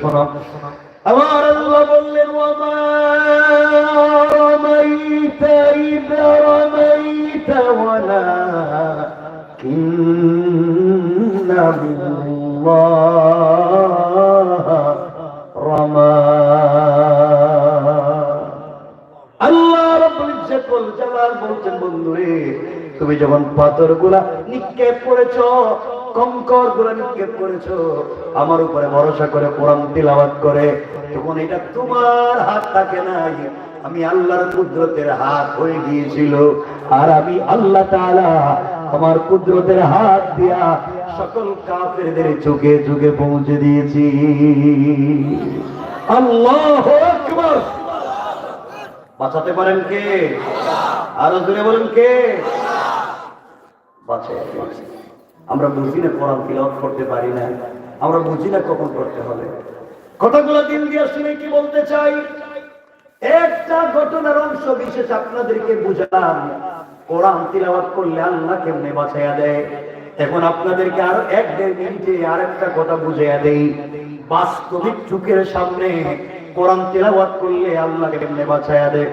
শোনো। আমার আল্লাহ বললেন তুমি যখন পাথরগুলা নিক্ষেপ করেছ কঙ্করগুলা নিক্ষেপ করেছ। আমার উপরে ভরসা করে কোরআন তিলাওয়াত করে। তখন এটা তোমার হাত থাকে নাই, আমি আল্লাহর কুদরতের হাত হয়ে গিয়েছিল। আর আমি আল্লাহ তাআলা আমার কুদরতের হাত দিয়া সকল কাফেরদের চোখে চোখে পৌঁছে দিয়েছি। আল্লাহু আকবার। বাঁচাতে পারেন কে? আরও জোরে বলেন কে? বাঁচে আমরা বুঝি না কোরআন তিলাওয়াত করতে পারি না। আমরা বুঝি না কখন করতে হবে। কথাগুলো দিন দিয়ে শুনে কি বলতে চাই? একটা ঘটনার অংশ বিশেষ আপনাদেরকে বুঝালাম। কোরআন তিলাওয়াত করলে আল্লাহ কেমনে বাঁচাইয়া দেয়? এখন আপনাদেরকে আর এক দেড় মিনিটে আরেকটা কথা বুঝাইয়া দেই। বাস্তবিক চোখের সামনে কোরআন তিলাওয়াত করলে আল্লাহ কেমনে বাঁচাইয়া দেয়?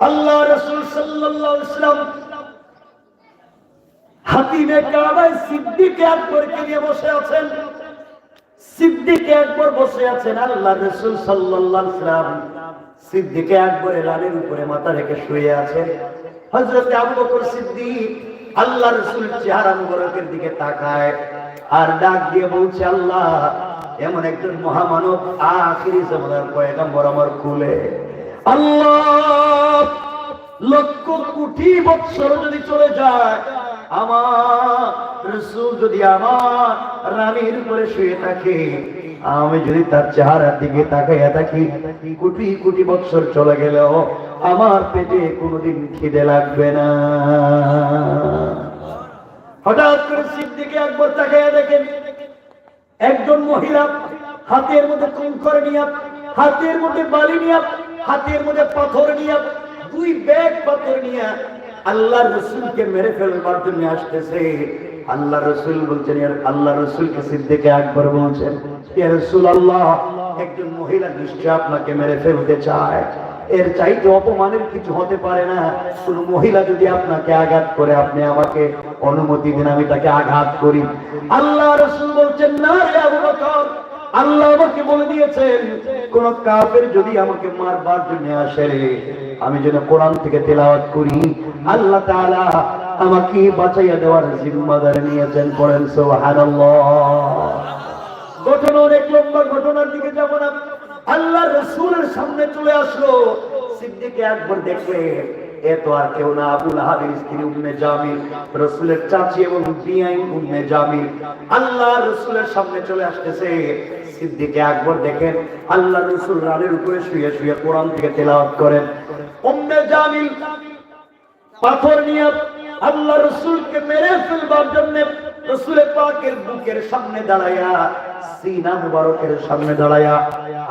আল্লাহ রাসূল সাল্লাল্লাহু আলাইহি ওয়াসাল্লাম হাতিমে কাবায় সিদ্দিক বসে আছেন। সিদ্দিক বসে আছেন আল্লাহ রাসূল সিদ্দিক রানের উপরে মাথা রেখে শুয়ে আছেন। আবু বকর সিদ্দিক আল্লাহ রাসূল চেহারা মুবারকের দিকে তাকায় আর ডাক দিয়ে বলছে, আল্লাহ, এমন একজন মহামানব আখিরি জামানার পয়গম্বর আমার কুলে। আল্লাহ, লক্ষ কোটি বৎসর যদি চলে যায় আমার রসুল যদি আমার রানীর উপরে শুয়ে থাকে, আমি যদি তার চেহারার দিকে তাকাইয়া থাকি কোটি কোটি বৎসর চলে গেলেও আমার পেটে কোনোদিন খিদে লাগবে না। হঠাৎ করে সিদ্দিকে একবার তাকাইয়া দেখেন, একজন মহিলা হাতের মধ্যে কঙ্কর নিয়া, হাতের মধ্যে বালি নিয়া, হাতের মধ্যে পাথর নিয়া, দুই ব্যাগ পাথর নিয়া আল্লাহ রসুলকে মেরে ফেলবার জন্য আসতেছে। আল্লাহ রসুল বলছেন আল্লাহ রসুলকে সিদ্দিকে একবার বলছেন রসুল আল্লাহ একজন মহিলা নিশ্চয় আপনাকে মেরে ফেলতে চায়। এর চাইতে অপমানের কিছু হতে পারে না। কোন মহিলা যদি আপনাকে আঘাত করে, আপনি আমাকে অনুমতি দিন, আমি তাকে আঘাত করি। আল্লাহ রসুল বলছেন, না আল্লাহ আমাকে বলে দিয়েছেন, কোন কাফের যদি আমাকে মারবার জন্য আসে আমি যেন কোরআন থেকে তেলাওয়াত করি আল্লাহ তাআলা আমাকে বাঁচাইয়া দেওয়ার জিম্মাদার নিয়েছেন, পড়েন সুবহানাল্লাহ। ঘটনা অনেক লম্বা ঘটনার দিকে যাব না। আল্লাহ রসুলের সামনে চলে আসলো। সিদ্দিকে একবার দেখলে এত আর কেউ না, আবুল আহাবের স্ত্রী উম্মে জামিল, রসুলের চাচি এবং বিয়াই উম্মে জামিল। আল্লাহ রসুলের সামনে চলে আসতেছে। সিদ্দিকে একবার দেখেন আল্লাহ রসুল রানের উপরে শুয়ে শুয়ে কোরআন থেকে তেলাওয়াত করেন। উম্মে জামিল পাথর নিয়ে আল্লাহ রসুলকে মেরে ফেলবার জন্য রসুলের পাকের বুকের সামনে দাঁড়াইয়া সিনা মুবারকের সামনে দাঁড়াইয়া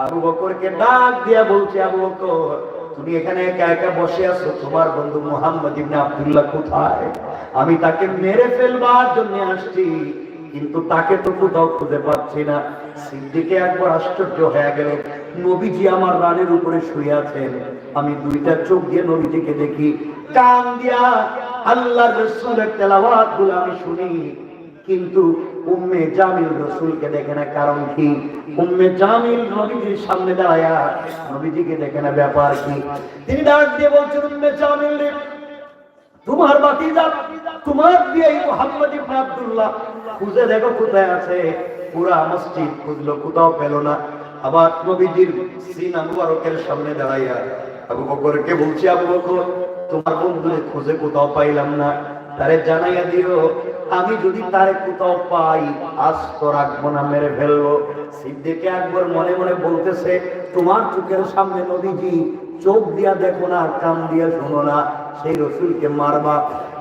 আবু বকরকে ডাক দিয়া বলছে, আবু বকর, তুমি এখানে একা একা বসে আছো? তোমার বন্ধু মোহাম্মদ ইবনে আব্দুল্লাহ কোথায়? আমি তাকে মেরে ফেলবার জন্য আসছি, কিন্তু তাকে তো কোথাও খুঁজে পাচ্ছি না। সিদ্দিকে একবার আশ্চর্য হয়ে গেল, নবীজি আমার রানের উপরে শুয়ে আছেন। আমি দুইটা চোখ দিয়ে নবীজিকে দেখি কান দিয়া আল্লাহ রসুলের তেলাওয়াতগুলো আমি শুনি। কিন্তু উম্মে জামিল রসুলকে দেখে না কারণ কি? উম্মে জামিল নবীজির সামনে দাঁড়ায়া নবীজিকে দেখে না ব্যাপার কি? তিনি ডাক দিয়ে বলছেন, উম্মে জামিল তোমার বাতিজা, তোমার দিয়ে মোহাম্মদ ইবনে আব্দুল্লাহ, খুঁজে দেখো কোথায় আছে? পুরা মসজিদ খুঁজলো, কোথাও পেল না। আবার নবীজির সিনা মুবারকের সামনে দাঁড়াইয়া আবু বকরকে বলছি, আবু বকর তোমার বন্ধুরে খুঁজে কোথাও পাইলাম না। তারে জানাইয়া দিও, আমি যদি তারে কোথাও পাই, আজ তো রাখব না, মেরে ফেলব। সিদ্দিকে একবার মনে মনে বলতেছে, তোমার চোখের সামনে নদীজি চোখ দিয়া দেখো না, কান দিয়া শোনো না, সেই রসুলকে মারবা।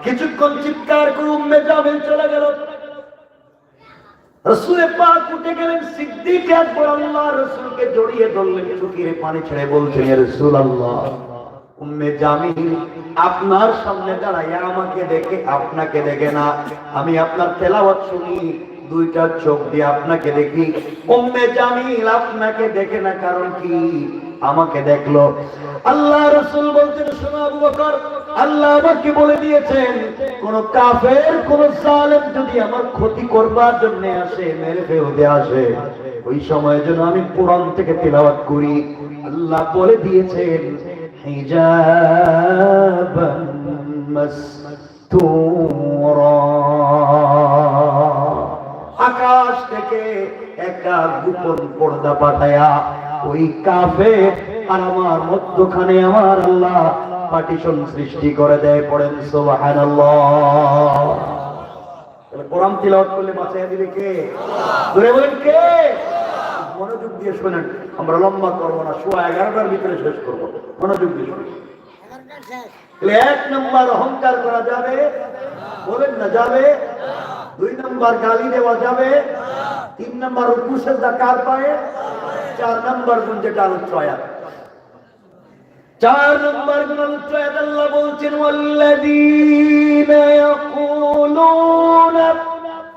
কিছুক্ষণ চিৎকার করে জামিল চলে গেল। রসুলে পাক উঠে গেলেন, সিদ্দিক একবার আল্লাহ রসুলকে জড়িয়ে ধরলেন চুকিয়ে পানি ছেড়ে বলছেন রসুল আল্লাহ আপনার সামনে দাঁড়ায় আমাকে দেখে আপনাকে দেখে না। আমি আপনার তেলাওয়াত শুনি, দুইটা চোখ দিয়ে আপনাকে দেখি। উম্মে জামিল, আপনাকে দেখে না কারণ কি? আমাকে দেখল। আল্লাহ রসুল বলছেন, শোনো আবু বকর, আল্লাহ আমাকে বলে দিয়েছেন, কোন কাফের, কোন জালেম যদি আমার ক্ষতি করবার জন্য আসে, মেরে ফেলতে আসে, ওই সময়ের জন্য আমি কোরআন থেকে তেলাওয়াত করি। আল্লাহ বলে দিয়েছেন হিজাবান মাসতুরা আকাশ থেকে একটা গোপন পর্দা পাঠায়া ওই কাফে আর আমার মধ্যখানে আমার আল্লাহ পার্টিশন সৃষ্টি করে দেয়, পড়েন সুবহানাল্লাহ। কোরআন তিলাওয়াত করলে বাঁচাইয়া দিবে কে? ধরে বলেন কে? দিয়ে শোনেন আমরা লম্বা করবো না সোয়া এগারোটার ভিতরে শেষ করবো মনোযোগ দিয়ে শুনুন তাহলে এক নম্বর অহংকার করা যাবে বলেন না যাবে দুই নম্বর গালি দেওয়া যাবে তিন নম্বর উকুশের কার পায়ে চার নম্বর গুণ যেটা আলোচ্য আয়াত চার নম্বর গুণ আলোচ্য আয়াত আল্লাহ বলছেন والذين يقولون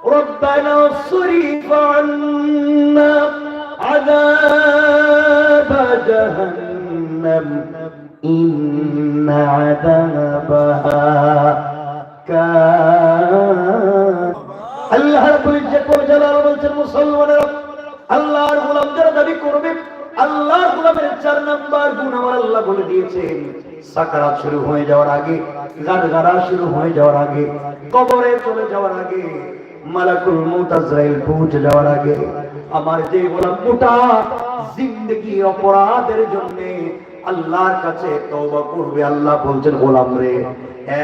ربنا اصرف عنا عذاب جهنم إن عذابها كان আল্লাহ রাব্বুল ইজ্জত ওয়াল জালাল বলছেন মুসলমানেরা আল্লাহর গোলাম যারা দাবি করবে আল্লাহর গোলামের চার নাম্বার গুণ আমার আল্লাহ বলে দিয়েছেন সাকারাত শুরু হয়ে যাওয়ার আগে গাড়গাড়া শুরু হয়ে যাওয়ার আগে কবরে চলে যাওয়ার আগে মালাকুল মউত আজরাইল পৌঁছে যাওয়ার আগে আমার যে গোলাম মোটা জিন্দগি অপরাধের জন্য আল্লাহর কাছে তওবা করবে, আল্লাহ বলছেন, গোলাম রে,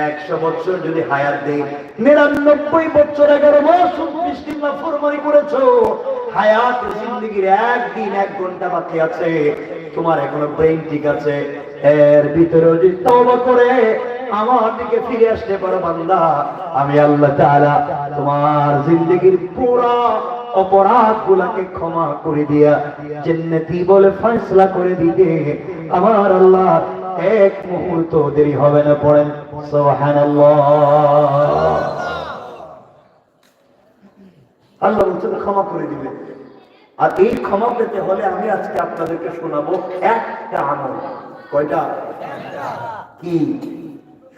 একশো বছর যদি হায়াত দেই নিরানব্বই বছর এগারো মাস উনত্রিশ দিন নাফরমানি করেছ, হায়াত জিন্দগির একদিন এক ঘণ্টা বাকি আছে, তোমার এখনও ব্রেন ঠিক আছে, এর ভিতরে যদি তওবা করে, আমার দিকে ফিরে আসতে পারো বান্দা, আমি আল্লাহ তাআলা তোমার জিন্দগির পুরা অপরাধ গুলাকে ক্ষমা করে দিয়া জান্নাতি বলে ফয়সলা করে দিতে আমার আল্লাহ এক মুহূর্ত দেরি হবে না পড়েন। সুবহানাল্লাহ। আল্লাহ বলছেন, ক্ষমা করে দিবে আর এই ক্ষমা পেতে হলে আমি আজকে আপনাদেরকে শোনাবো একটা আমল। কয়টা? কি?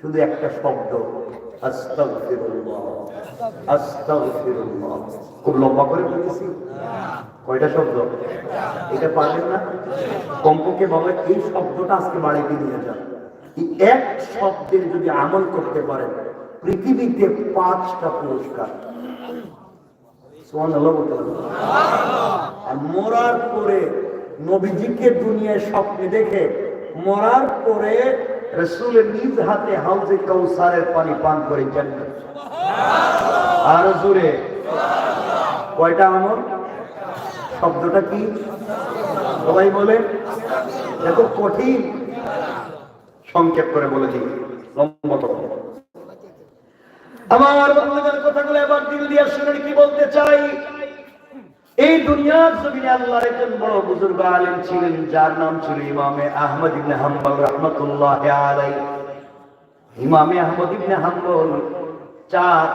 শুধু একটা শব্দ। আস্তাগফিরুল্লাহ। আস্তাগফিরুল্লাহ। খুব লম্বা করে বলতেছি? কয়টা শব্দ? এটা পারবেন না? কমপক্ষে বাবা, এই শব্দটা আজকে বাড়িতে নিয়ে যান। এক শব্দের যদি আমল করতে পারেন, পৃথিবীতে পাঁচটা পুরস্কার? আর মরার পরে নবীজিকে দুনিয়ায় স্বপ্নে দেখে, মরার পরে রসুলের নিজ হাতে হাউজে কৌসারের পানি পান করে জান্নাত। আর জুড়ে কয়টা আমল? শব্দটা কি? সবাই বলে। এত কঠিন। সংক্ষেপ করে বলে দিই। করো। আমার বন্ধুদের কথাগুলো এবার দিল দিয়ে শুনেন, কি বলতে চাই? এই দুনিয়ার জমিনে আল্লাহর একজন বড় বুজুর্গ আলেম ছিলেন, যার নাম ছিল ইমামে আহমদ ইবনে হাম্বল রাহমাতুল্লাহ আলাই ইমামে আহমদ ইবনে হাম্বল চার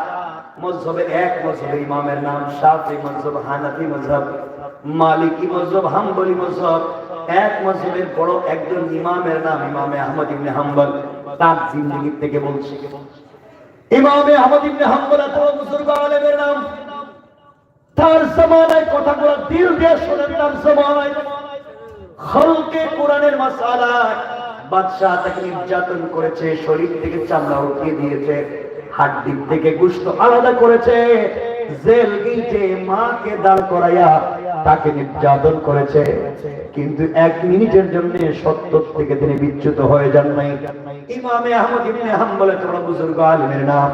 এক মজহবে ইমামের নাম শাফি মজহব, হানাফি মজহব, মালিকি মজহব, হাম্বলি মজহব। এক মজহবের বড় একজন ইমামের নাম ইমামে আহমদ ইবনে হাম্বল। তার জিন্দগি থেকে বলছি। ইমামে আহমদ ইবনে হাম্বল এত বুজুর্গ নাম তার জমানায় কথাগুলো দিল দিয়ে শোনেন তার জমানায়। খলকে কোরআনের মাসালায় বাদশাহ তাকে নির্যাতন করেছে, শরীর থেকে চামড়া উঠিয়ে দিয়েছে, হাড্ডির থেকে গুস্ত আলাদা করেছে, জেল গেটে মাকে দাঁড় করাইয়া তাকে নির্যাতন করেছে। কিন্তু এক মিনিটের জন্য সত্য থেকে তিনি বিচ্যুত হয়ে যান নাই। ইমামে আহমদ ইবনে হাম্বলের তোমরা বুজুর্গ আলিমের নাম,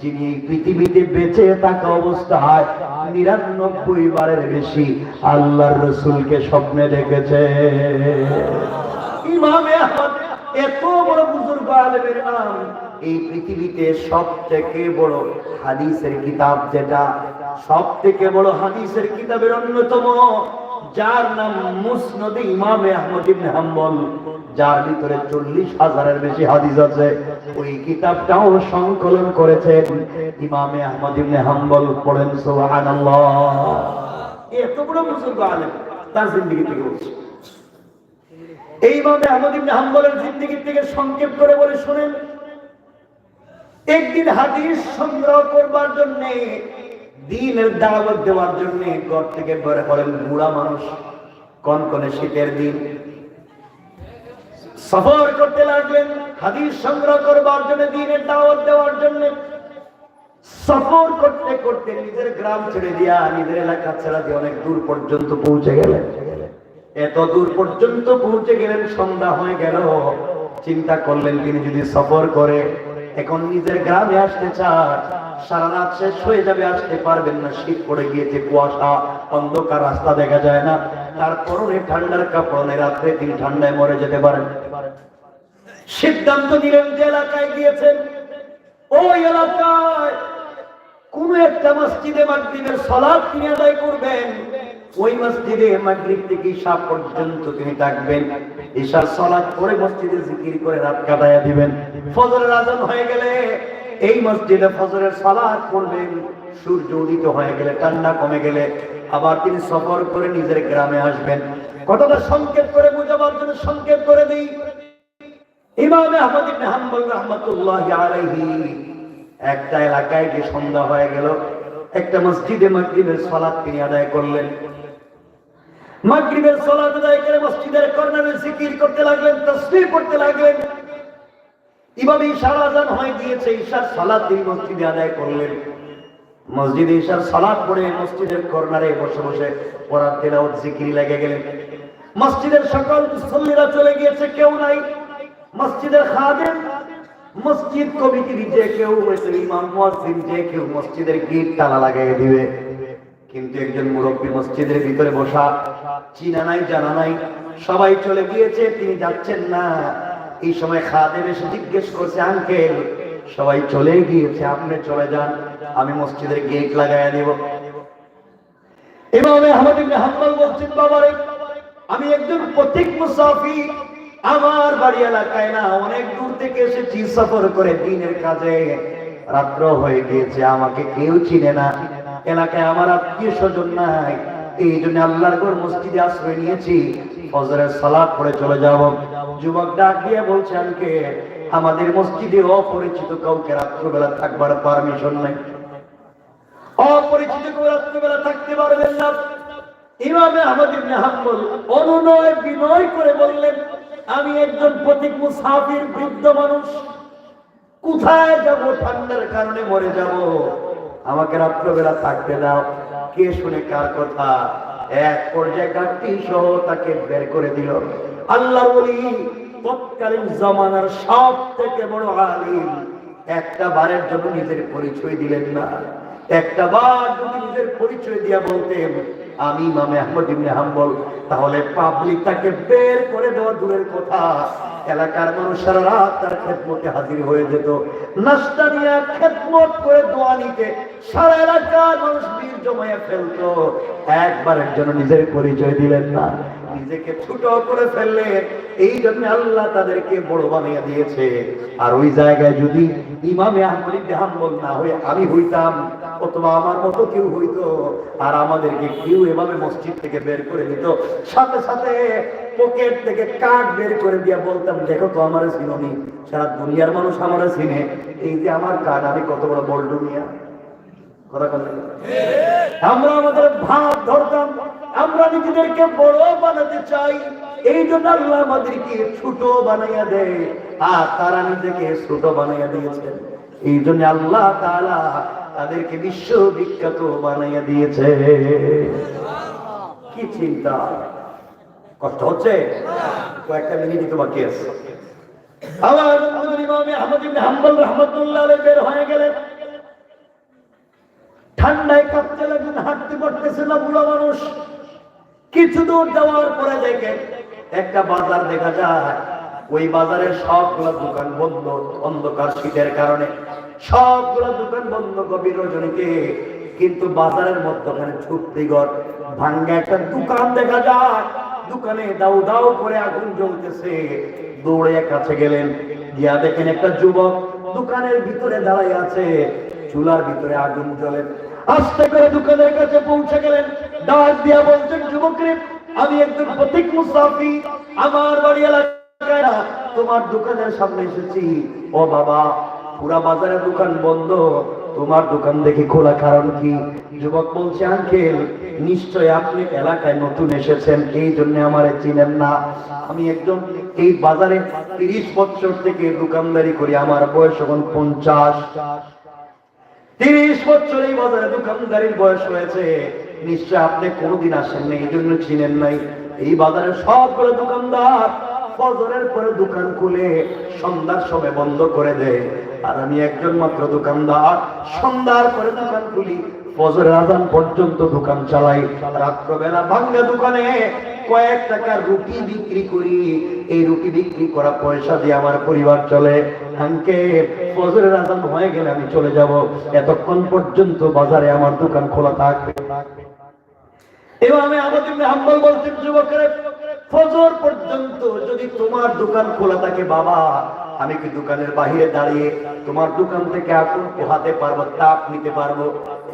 যিনি পৃথিবীতে বেঁচে থাকা অবস্থায় নিরানব্বই বারের বেশি আল্লাহর রসুলকে স্বপ্নে দেখেছে। এত বড় বুজুর্গ আলমের নাম। এই পৃথিবীতে সব থেকে বড় হাদিসের কিতাব যেটা সব থেকে বড় হাদিসের কিতাবের অন্যতম যার নাম মুসনদ ইমামে আহমদ ইবনে হাম্বল, যার ভিতরে চল্লিশ হাজারের বেশি হাদিস আছে। ওই কিতাবটাও সংকলন করেছেন ইমামে আহমদ ইবনে হাম্বল, পড়েন সুবহানাল্লাহ। এত বড় আলেম, তার জিন্দগি থেকে বলছি। এইভাবে আহমদ ইবনে হাম্বলের জিন্দগি থেকে সংক্ষেপ করে বলে শুনেন, একদিন হাদিস সংগ্রহ করবার জন্য দিনের দাওয়াত দেওয়ার জন্য ঘর থেকে বের হলেন বুড়া মানুষ কনকনে শীতের দিন। সফর করতে লাগলেন, হাদিস সংগ্রহ করবার জন্য, দিনের দাওয়াত দেওয়ার জন্য। সফর করতে করতে নিজের গ্রাম ছেড়ে দিয়া নিজের এলাকা ছেড়ে দিয়ে অনেক দূর পর্যন্ত পৌঁছে গেলেন। এত দূর পর্যন্ত পৌঁছে গেলেন, সন্ধ্যা হয়ে গেল। চিন্তা করলেন, তিনি যদি সফর করে এখন নিজের গ্রামে আসতে চান সারা রাত শেষ হয়ে যাবে, আসতে পারবেন না। শীত পড়ে গিয়েছে, কুয়াশা, অন্ধকার, রাস্তা দেখা যায় না। তারপর ঠান্ডার কাপড় নেই রাত্রে তিনি ঠান্ডায় মরে যেতে পারেন। সিদ্ধান্ত নিলেন যে এলাকায় গিয়েছেন। ওই এলাকায় কোন একটা মসজিদে মাগরিবের সালাত তিনি আদায় করবেন। ওই মসজিদে মাগরিব থেকে ঈশা পর্যন্ত তিনি থাকবেন। ঈশার সালাত পরে মসজিদে জিকির করে রাত কাটায়া দিবেন। ফজরের আজান হয়ে গেলে এই মসজিদে ফজরের সালাত পড়বেন, সূর্য উদিত হয়ে গেলে, ঠান্ডা কমে গেলে আবার তিনি সফর করে নিজের গ্রামে আসবেন। কতটা সংকেত করে বোঝাবার জন্য সংকেত করে দিই। ইমাম আহমদ ইবনে হাম্বল রাহমাতুল্লাহি আলাইহি একটা এলাকায় যে সন্ধ্যা হয়ে গেল, একটা মসজিদে মাগরিবের সালাত তিনি আদায় করলেন। মাগরিবের সালাত আদায় করে মসজিদের কর্নারে জিকির করতে লাগলেন, তাসবিহ করতে লাগলেন। এভাবে ঈশার আজান হয়ে গিয়েছে, ঈশার সালাত তিনি মসজিদে আদায় করলেন। মসজিদে ঈশার সালাত পড়ে মসজিদের কর্নারে বসে বসে পড়ার তেলাওয়াত, জিকির লেগে গেলেন। মসজিদের সকল মুসল্লিরা চলে গিয়েছে, কেউ নাই। মসজিদের খাদেম, মসজিদ কমিটির যে কেউ ইমাম, মুয়াজ্জিন যে কেউ মসজিদের গেট তালা লাগাই দিবে। কিন্তু একজন মুরব্বী মসজিদের ভিতরে বসা, চিনা নাই, জানা নাই, সবাই চলে গিয়েছে, তিনি যাচ্ছেন না। এই সময় খাদেম এসে জিজ্ঞেস করছে, আঙ্কেল, সবাই চলে গিয়েছে, আপনি চলে যান, আমি মসজিদের গেট লাগাই দেব। আহমদ ইবনে হাম্বল বলছেন, বাবারে, আমি একজন পথিক মুসাফির। আমার বাড়ি এলাকায় না, অনেক দূর থেকে এসেছি সফর করে দিনের কাজে। রাত্র হয়ে গিয়েছে, আমাকে কেউ চিনে না। এলাকায় আমার আত্মীয় স্বজন নাই। এই জন্য আল্লাহর ঘর মসজিদে আশ্রয় নিয়েছি। ফজরের সালাদ পড়ে চলে যাব। যুবক ডাক দিয়ে বলছে আনকে আমাদের মসজিদে অপরিচিত কাউকে রাত্রবেলা থাকবার পারমিশন নাই। অপরিচিত কেউ রাত্রবেলা থাকতে পারবেন না। ইমামে আহমদ ইবনে হাম্বল অনুনয় বিনয় করে বললেন, আমি একজন প্রতীক মুসাফির, বৃদ্ধ মানুষ। কোথায় যাব? ঠান্ডার কারণে মরে যাব। আমাকে রাত্রবেলা থাকতে দাও। কে শুনে কার কথা? এক পর্যায়ে গাছটি সহ তাকে বের করে দিল। আল্লাহ বলি তৎকালীন জমানার সব থেকে বড় আলিম। একটা বারের জন্য নিজের পরিচয় দিলেন না। একটা বার যদি নিজের পরিচয় দিয়া বলতেন, আমি ইমামে আহমদ ইবনে হাম্বল, তাহলে পাবলিক তাকে বের করে দেওয়া দূরের কথা। এলাকার মানুষ সারা রাত তার খেদমতে হাজির হয়ে যেত। নাস্তা নিয়ে খেদমত করে দোয়া নিতে সারা এলাকার মানুষ বীর জমাইয়া ফেলতো। একবারের জন্য নিজের পরিচয় দিলেন না, নিজেকে ছোট করে এই জন্য আল্লাহ তাদেরকে বড় বানিয়ে দিয়েছে। আর ওই জায়গায় যদি ইমামে আহমদ না হয়ে আমি হইতাম, অথবা আমার মতো কেউ হইতো, আর আমাদেরকে কেউ এভাবে মসজিদ থেকে বের করে দিত, সাথে সাথে পকেট থেকে কাঠ বের করে দিয়া বলতাম, দেখো তো আমার চিনি সারা দুনিয়ার মানুষ আমার চিনে। এই যে আমার কাঠ আমি কত বড় বড় দুনিয়া। আমরা আমাদের ভাব ধরতাম, আমরা নিজেদেরকে বড় বানাতে চাই, এই জন্য আল্লাহ আমাদেরকে ছোট বানাইয়া দেয়, আর তারা নিজেকে ছোট বানাইয়া দিয়েছেন। এই জন্য আল্লাহ তাআলা তাদেরকে বিশ্ব বিখ্যাত বানাইয়া দিয়েছে। কি চিন্তা? কষ্ট হচ্ছে? কয়েকটা মিনিট তো বাকি আছে আবার আহমদ ইবনে হাম্বল রাহমাতুল্লাহ আলাইহি বের হয়ে গেলেন। ঠান্ডায় কাঁপতে হাঁটতে না বুড়া মানুষ। কিছু দূর যাওয়ার পরে একটা বাজার দেখা যায়। ওই বাজারের সবগুলো দোকান বন্ধ, অন্ধকার শীতের কারণে। সবগুলো দোকান বন্ধ, গভীর রজনীতে। কিন্তু বাজারের মধ্যখানে ঝুপড়িঘর ভাঙ্গা একটা দোকান দেখা যায়। দোকানে দাউ দাউ করে আগুন জ্বলতেছে। দৌড়ে কাছে গেলেন, গিয়া দেখেন একটা যুবক দোকানের ভিতরে দাঁড়াই আছে। চুলার ভিতরে আগুন জ্বলে। আস্তে করে দোকানের কাছে পৌঁছে গেলেন। ডাক দিয়া বলছেন যুবকরে আমি একজন প্রতীক মুসাফি আমার বাড়ি এলাকায় তোমার দোকানের সামনে এসেছি। ও বাবা, পুরা বাজারের দোকান বন্ধ। তোমার দোকান দেখে খোলা কারণ কি? যুবক বলছে, আঙ্কেল, নিশ্চয় আপনি এলাকায় নতুন এসেছেন, এই জন্য আমার চিনেন না। আমি একজন এই বাজারে তিরিশ বছর থেকে দোকানদারি করি, আমার বয়স এখন পঞ্চাশ। তিরিশ বছর এই বাজারে দোকানদারির বয়স হয়েছে। নিশ্চয় আপনি কোনোদিন আসেননি, এই জন্য চিনেন নাই। এই বাজারে সবগুলো দোকানদার ফজরের পরে দোকান খুলে সন্ধ্যার সময় বন্ধ করে দেয়। আর আমি একজন মাত্র দোকানদার। সন্ধ্যার পরে দোকান খুলি। ফজরের আজান পর্যন্ত দোকান চালাই। রাত্রবেলা ভাঙ্গা দোকানে কয়েক টাকার রুটি বিক্রি করি। এই রুটি বিক্রি করা পয়সা দিয়ে আমার পরিবার চলে। আঙ্কে, ফজরের আজান হয়ে গেলে আমি চলে যাব। এতক্ষণ পর্যন্ত বাজারে আমার দোকান খোলা থাকবে। এবার আমি আমাদের হাম্বল বলছেন যুবকের ফজর পর্যন্ত যদি তোমার দোকান খোলা থাকে, বাবা, আমি কি দোকানের বাহিরে দাঁড়িয়ে তোমার দোকান থেকে আগুন পোহাতে পারব, তাপ নিতে পারব?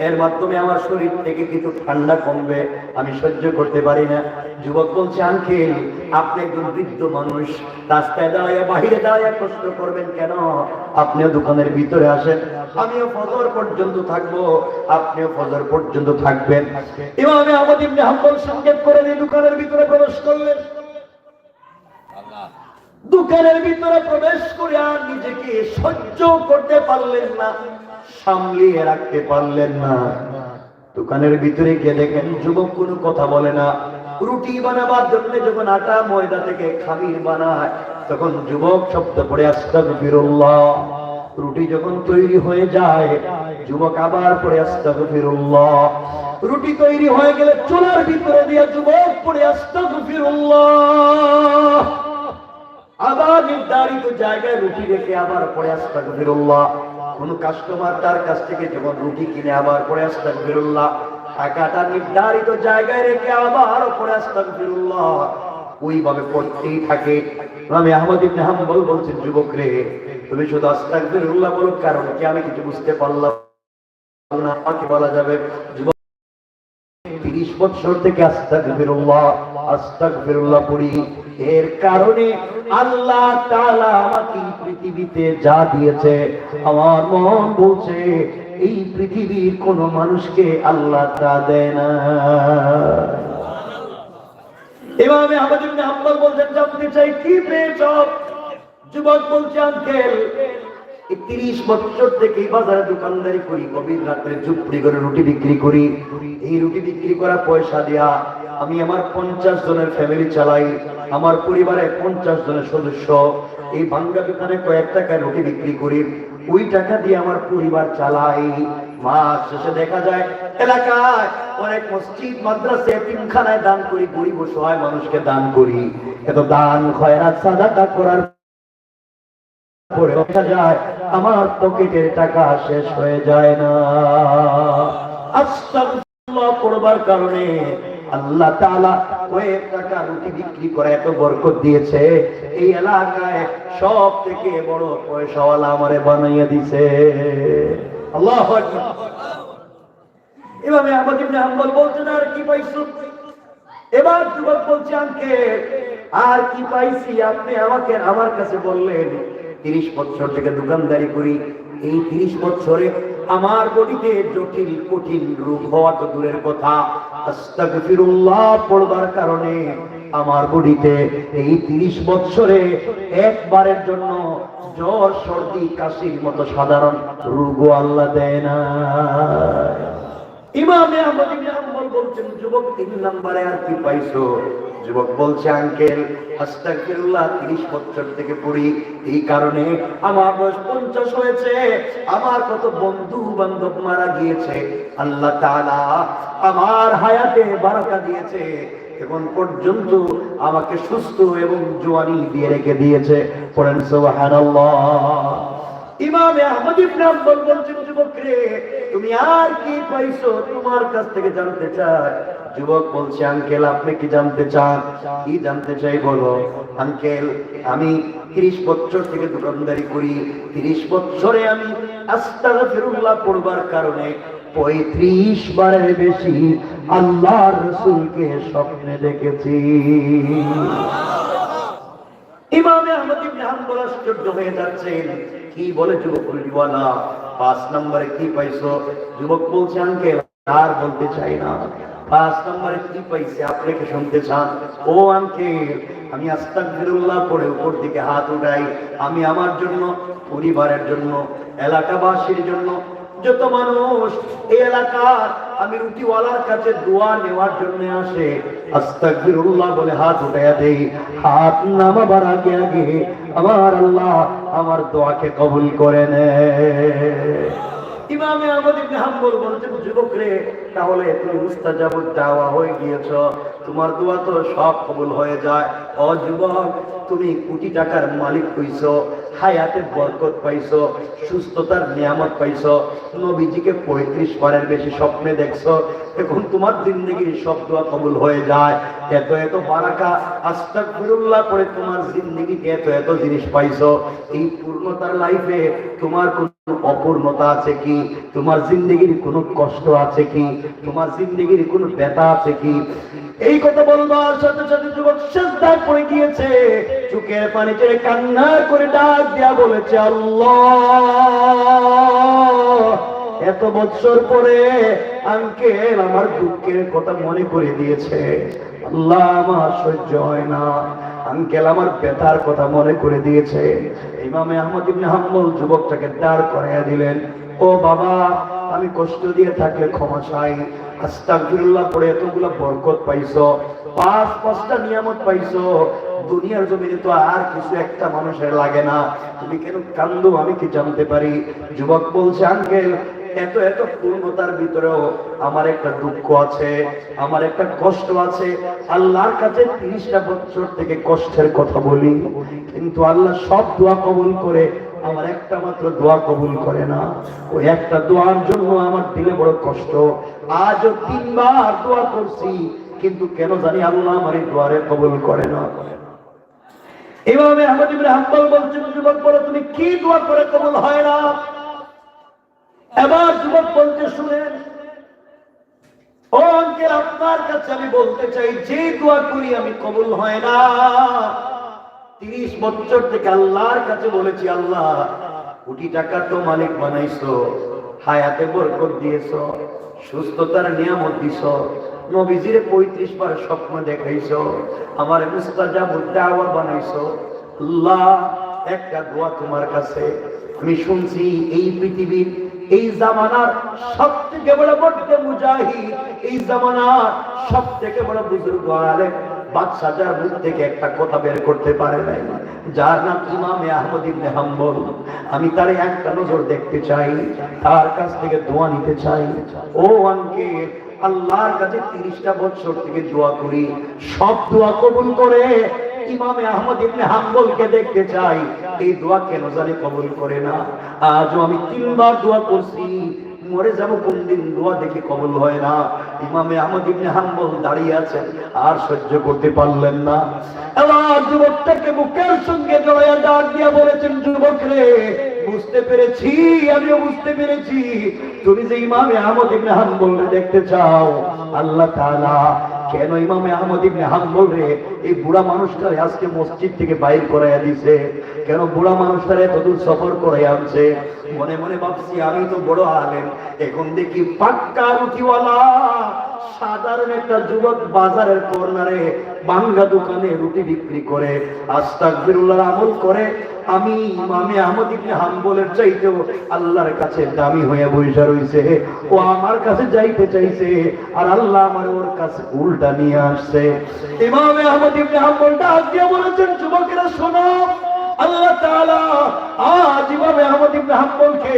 এর মাধ্যমে আমার শরীর থেকে কিছু ঠান্ডা কমবে, আমি সহ্য করতে পারি না। যুবক বলছে, আঙ্কেল, আপনি একজন বৃদ্ধ মানুষ। রাস্তায় দাঁড়িয়ে বাহিরে দাঁড়িয়ে কষ্ট করবেন কেন? আপনিও দোকানের ভিতরে আসেন। আমিও ফজর পর্যন্ত থাকব, আপনিও ফজর পর্যন্ত থাকবেন। আমি আমাদের ইবনে হাম্বল সংকেত করে দিয়ে দোকানের ভিতরে প্রবেশ করলেন। দোকানের ভিতরে প্রবেশ করে আর নিজেকে সহ্য করতে পারলেন না। সামলিয়ে রাখতে পারলেন না। দোকানের ভিতরে গিয়ে দেখেন যুবক কোনো কথা বলে না। রুটি বানাবার জন্য যখন আটা, ময়দা থেকে খামির বানায়, তখন যুবক শব্দ পড়ে, আস্তাগফিরুল্লাহ। রুটি যখন তৈরি হয়ে যায়, যুবক আবার পড়ে, আস্তাগফিরুল্লাহ। রুটি তৈরি হয়ে গেলে চুলার ভিতরে দিয়ে যুবক পড়ে, আস্তাগফিরুল্লাহ। আবার নির্ধারিত জায়গায় রুটি রেখে আবার পরে আসতে ফিরুল্লাহ কোন কাস্টমার তার কাছ থেকে যখন রুটি কিনে আবার পরে আসতে ফিরুল্লাহ টাকাটা নির্ধারিত জায়গায় রেখে আবার পরে আসতে ফিরুল্লাহ ওইভাবে পড়তেই থাকে। আমি আহমদ ইবনে হাম্বল বলছেন, যুবক রে, তুমি শুধু আস্তাগফিরুল্লাহ বলো, কারণ কি আমি কিছু বুঝতে পারলাম না? আমাকে বলা যাবে, যুবক তিরিশ বছর থেকে আস্তাগফিরুল্লাহ আস্তাগফিরুল্লাহ পড়ি। এর কারণে আল্লাহ তাআলা আমাকে পৃথিবীতে যা দিয়েছে, আমার মন বলছে, এই পৃথিবীর কোন মানুষকে আল্লাহ তা দেয় না। আমি আমাদের হাম্বল বলছেন, জানতে চাই, কি পেয়েছ? যুবক বলছে, আঙ্কেল তিরিশ বছর থেকে বাজারে দোকানদারি করি, গভীর রাত্রে ঝুপড়ি করে রুটি বিক্রি করি। এই রুটি বিক্রি করা পয়সা দেয়া আমি আমার পঞ্চাশ জনের ফ্যামিলি চালাই। আমার পরিবারে পঞ্চাশ জনের সদস্য। এই ভাঙ্গা দোকানে কয়েক টাকায় রুটি বিক্রি করি। ওই টাকা দিয়ে আমার পরিবার চালাই মাস শেষে দেখা যায়, এলাকায় অনেক মসজিদ, মাদ্রাসা, তিনখানায় দান করি, গরিব সহায় মানুষকে দান করি। এত দান, খয়রাত, সাদাকা করার পরে দেখা যায়, আমার পকেটের টাকা শেষ হয়ে যায় না। আস্তাগফিরুল্লাহ পড়বার কারণে আল্লাহ কয়েক টাকা রুটি বিক্রি করে এত বরকত দিয়েছে। এই এলাকায় সব থেকে বড় পয়সাওয়ালা আমারে বানাইয়া দিছে। আল্লাহু এভাবে বলছেন, আর কি পাইছো? এবার যুবক বলছে আর কি পাইছি? আপনি আমাকে, আমার কাছে বললেন, তিরিশ বছর থেকে দোকানদারি করি। এই তিরিশ বছরে আমার বডিতে জটিল, কঠিন রোগ হওয়া তো দূরের কথা। পড়বার কারণে আমার বডিতে এই তিরিশ বছরে একবারের জন্য জ্বর, সর্দি, কাশির মতো সাধারণ রোগও আল্লাহ দেয় না। ইমামে আহমদ বলছেন, যুবক তিন নাম্বারে আর কি পাইছো? যুবক বলছে, আঙ্কেল, আস্তাগফিরুল্লাহ 30 বছর থেকে পড়ি। এই কারণে আমার বয়স 50 হয়েছে। আমার কত বন্ধু বান্ধব মারা গিয়েছে। আল্লাহ তাআলা আমার হায়াতে বারাকা দিয়েছে। এখন পর্যন্ত আমাকে সুস্থ এবং জোয়ানি দিয়ে রেখে দিয়েছে। পড়েন সুবহানাল্লাহ। ইমাম আহমদ ইবনে বলছেন যুবক রে তুমি আর কি পাইছো? তোমার কাছ থেকে জানতে চাই। যুবক বলছে, আঙ্কেল, আপনি কি জানতে চান? কি জানতে চাই বলো? আঙ্কেল, আমি তিরিশ বছর থেকে দোকানদারি করি। তিরিশ বছরে আমি আস্তাগফিরুল্লাহ পড়বার কারণে পঁয়ত্রিশ বারের বেশি আল্লাহর রসুলকে স্বপ্নে দেখেছি। ইমামে আহমদ ইবনে হাম্বল আশ্চর্য হয়ে যাচ্ছেন। কি বলে যুবক পাঁচ নম্বরে কি পাইছো? যুবক বলছে, আঙ্কেল, আর বলতে চাই না। পাঁচ নম্বরে কি পাইছে? শুনতে চান? ও আঙ্কেল, আমি আস্তাগফিরুল্লাহ পড়ে উপর দিকে হাত উঠাই। আমি আমার জন্য, পরিবারের জন্য, এলাকাবাসীর জন্য, যত মানুষ এই এলাকার আমি রুটিওয়ালার কাছে দোয়া নেওয়ার জন্য আসে। আস্তাগফিরুল্লাহ বলে, হাত উঠাইয়া দেই। হাত নামাবার আগে আগে আমার আল্লাহ আমার দোয়াকে কবুল করে নেয়। ইমামে আহমদ ইবনে বলছেন যুবক রে তাহলে তুমি মুস্তাজাবুদ দাওয়া হয়ে গিয়েছ। তোমার দোয়া তো সব কবুল হয়ে যায়। ও যুবক, তুমি কোটি টাকার মালিক হইছো, হায়াতে বরকত পাইছো, সুস্থতার নিয়ামত পাইছো। নবীজিকে পঁয়ত্রিশ বারের বেশি স্বপ্নে দেখছ। এখন তোমার জিন্দগির সব দোয়া কবুল হয়ে যায়। এত এত বারাকা, আস্তাগফিরুল্লাহ করে তোমার জিন্দগিতে এত এত জিনিস পাইছো। এই পূর্ণতার লাইফে তোমার কোন অপূর্ণতা আছে কি? তোমার জিন্দগির কষ্ট আছে কি? তোমার জিন্দগির ব্যথা আছে কি? এই কথা বলবার সাথে সাথে যুবক পড়ে গিয়েছে। পানি কান্না করে ডাক বলেছে, আল্লাহ, এত বছর পরে আঙ্কেল আমার দুঃখের কথা মনে করে দিয়েছে। আল্লাহ, আমার সহ্য হয় না। আঙ্কেল আমার ব্যথার কথা মনে করে দিয়েছে। ইমামে আহমদ ইবনে হাম্বল যুবকটাকে দাঁড় করাইয়া দিলেন, ও বাবা, আমি কষ্ট দিয়ে থাকলে ক্ষমা চাই। আস্তাগফিরুল্লাহ পড়ে এতগুলো বরকত পাইছো, পাঁচ, পাঁচটা নিয়ামত পাইছো। দুনিয়ার জমিনে তো আর কিছু একটা মানুষের লাগে না। তুমি কেন কান্দো আমি কি জানতে পারি? যুবক বলছে, আঙ্কেল এত এত পূর্ণতার ভিতরেও আমার একটা দুঃখ আছে, আমার একটা কষ্ট আছে। আল্লাহর কাছে তিরিশটা বছর থেকে কষ্টের কথা বলি, কিন্তু আল্লাহ সব দোয়া কবুল করে, আমার একটা মাত্র দোয়া কবুল করে না। ওই একটা দোয়ার জন্য আমার দিলে বড় কষ্ট। আজও তিনবার দোয়া করছি, কিন্তু কেন জানি আল্লাহ আমার এই দোয়ারে কবুল করে না। এভাবে ইবনে হাম্বল বলছেন, যুবক বলো তুমি কি দোয়া করে কবুল হয় না? এবার যুবক বলতে শুনেন, ও আঙ্কেল, আপনার কাছে আমি বলতে চাই, যে দোয়া করি আমি কবুল হয় না। তিরিশ বছর থেকে আল্লাহর কাছে বলেছি, আল্লাহ, কোটি টাকার তো মালিক বানাইছো, হায়াতে বরকত দিয়েছ, সুস্থতার নিয়ামত দিছ, নবীজির পঁয়ত্রিশ বার স্বপ্ন দেখাইছ, আমার মুস্তাজাবুদ দাওয়া বানাইছো। আল্লাহ, একটা দোয়া তোমার কাছে। আমি শুনছি এই পৃথিবীর এই জামানার সব থেকে বড় বড় মুজাহিদ, এই জামানার সব থেকে বড় বুজুর্গ আলেম বাদশাহ যার মুখ থেকে একটা কথা বের করতে পারে নাই। যার নাম ইমামে আহমদ ইবনে হাম্বল। আমি তার একটা নজর দেখতে চাই, তার কাছ থেকে দোয়া নিতে চাই। ও আঙ্কে আল্লাহর কাছে তিরিশটা বছর থেকে দোয়া করি। সব দোয়া কবুল করে আহমদ ইবনে হাম্বলকে দেখতে চাই। এই দোয়া কেন জানি করে না। আজও আমি তিনবার দোয়া করছি। মরে যাব দোয়া দেখে কবুল হয় না। ইমামে আহমদ ইবনে হাম্বল দাঁড়িয়ে আছেন। আর সহ্য করতে পারলেন না। এবার যুবকটাকে বুকের সঙ্গে জড়াইয়া ডাক দিয়া বলেছেন, যুবক রে, বুঝতে পেরেছি, আমিও বুঝতে পেরেছি। তুমি যে ইমামে আহমদ ইবনে হাম্বল দেখতে চাও, আল্লাহ তাআলা কেন ইমামে আহমদ ইবনে হাম্বল রে এই বুড়া মানুষটারে আজকে মসজিদ থেকে বাইর করাইয়া দিছে? কেন বুড়া মানুষটারে এতদূর সফর করাইয়া আনছে? মনে মনে ভাবছি, আমি তো বড় আলেম। এখন দেখি পাক্কা রুটিওয়ালা, সাধারণ একটা যুবক বাজারের কর্নারে বাংলা দোকানে রুটি বিক্রি করে আস্তাগফিরুল্লাহ আমল করে আমি ইমামে আহমদ ইবনে হাম্বলের চাইতেও আল্লাহর কাছে দামি হয়ে বৈশা রইছে। ও আমার কাছে যাইতে চাইছে আর আল্লাহ আমার ওর কাছে উল্টা নিয়ে আসছে। ইমামে আহমদ ইবনে হাম্বল ডাক দিয়ে বলেছেন, যুবকেরা শোনো, আল্লাহ তাআলা আজ ইমামে আহমদ ইবনে হাম্বলকে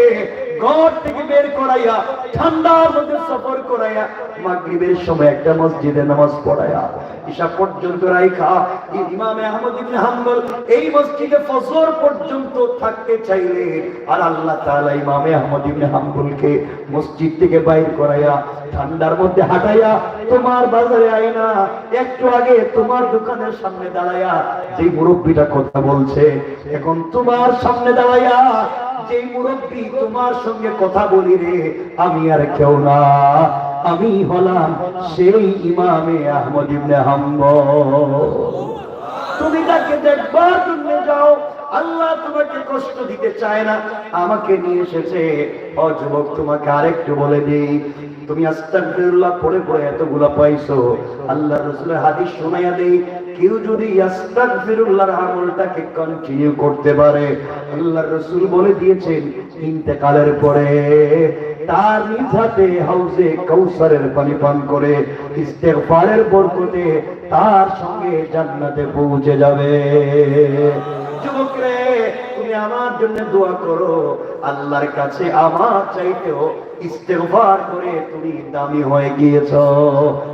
ঘর থেকে বের করাইয়া, ঠান্ডার মধ্যে সফর করাইয়া, মাগরিবের সময় একটা মসজিদে নামাজ পড়াইয়া, ঈশা পর্যন্ত রাইখা ইমামে আহমদ ইবনে হাম্বল এই মসজিদে ফজর পর্যন্ত থাকতে চাইলে, আর আল্লাহ তাআলা ইমামে আহমদ ইবনে হাম্বলকে মসজিদ থেকে বাইর করাইয়া, ঠান্ডার মধ্যে হাঁটাইয়া, তোমার বাজারে আইনা, একটু আগে তোমার দোকানের সামনে দাঁড়াইয়া যে মুরব্বীটা কথা বলছে, এখন তোমার সামনে দাঁড়াইয়া যে তোমার সঙ্গে কথা বলি রে, আমি আর কেউ না। আমি হলাম সেই ইমামে আহমদ ইবনে তুমি তাকে দেখবার জন্য যাও। আল্লাহ তোমাকে কষ্ট দিতে চায় না। আমাকে নিয়ে এসেছে। ও যুবক, তোমাকে আরেকটু বলে দিই। তুমি আস্তাগফিরুল্লাহ পড়ে পড়ে এতগুলা পাইছো। আল্লাহ রাসূলের হাদিস শোনাইয়া দেই। কেউ যদি আস্তাগফিরুল্লাহর আমলটাকে কন্টিনিউ করতে পারে, আল্লাহর রাসূল বলে দিয়েছেন, ইন্তেকালের পরে তার হাউজে পানি পান করে ইস্তেগফারের বরকতে তার সঙ্গে জান্নাতে পৌঁছে যাবে। যুবক রে তুমি আমার জন্য দোয়া করো, আল্লাহর কাছে আমার চাইতেও ইস্তেগফার করে তুমি দামি হয়ে গিয়েছো।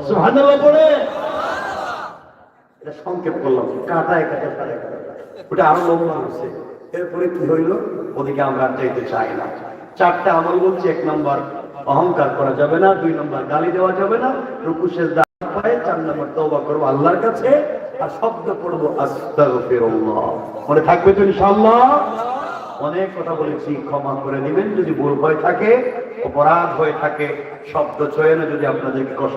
সুবহানাল্লাহ এটা সংক্ষেপ করলাম কাঁটায় কাঁটায় কাঁটায়। ওটা আরও লম্বা হচ্ছে। এরপরে কি হইল? ওদিকে আমরা যাইতে চাই না। চারটা আমল বলছি এক নম্বর অহংকার করা যাবে না, দুই নম্বর গালি দেওয়া যাবে না রুকুশের দাঁড় পায়ে, চার নম্বর করব আল্লাহর কাছে, আর শব্দ মনে থাকবে তো অনেক কথা বলেছি, ক্ষমা করে দিবেন, যদি ভুল হয়ে থাকে, অপরাধ হয়ে থাকে, শব্দ চয়নে যদি আপনাদেরকে কষ্ট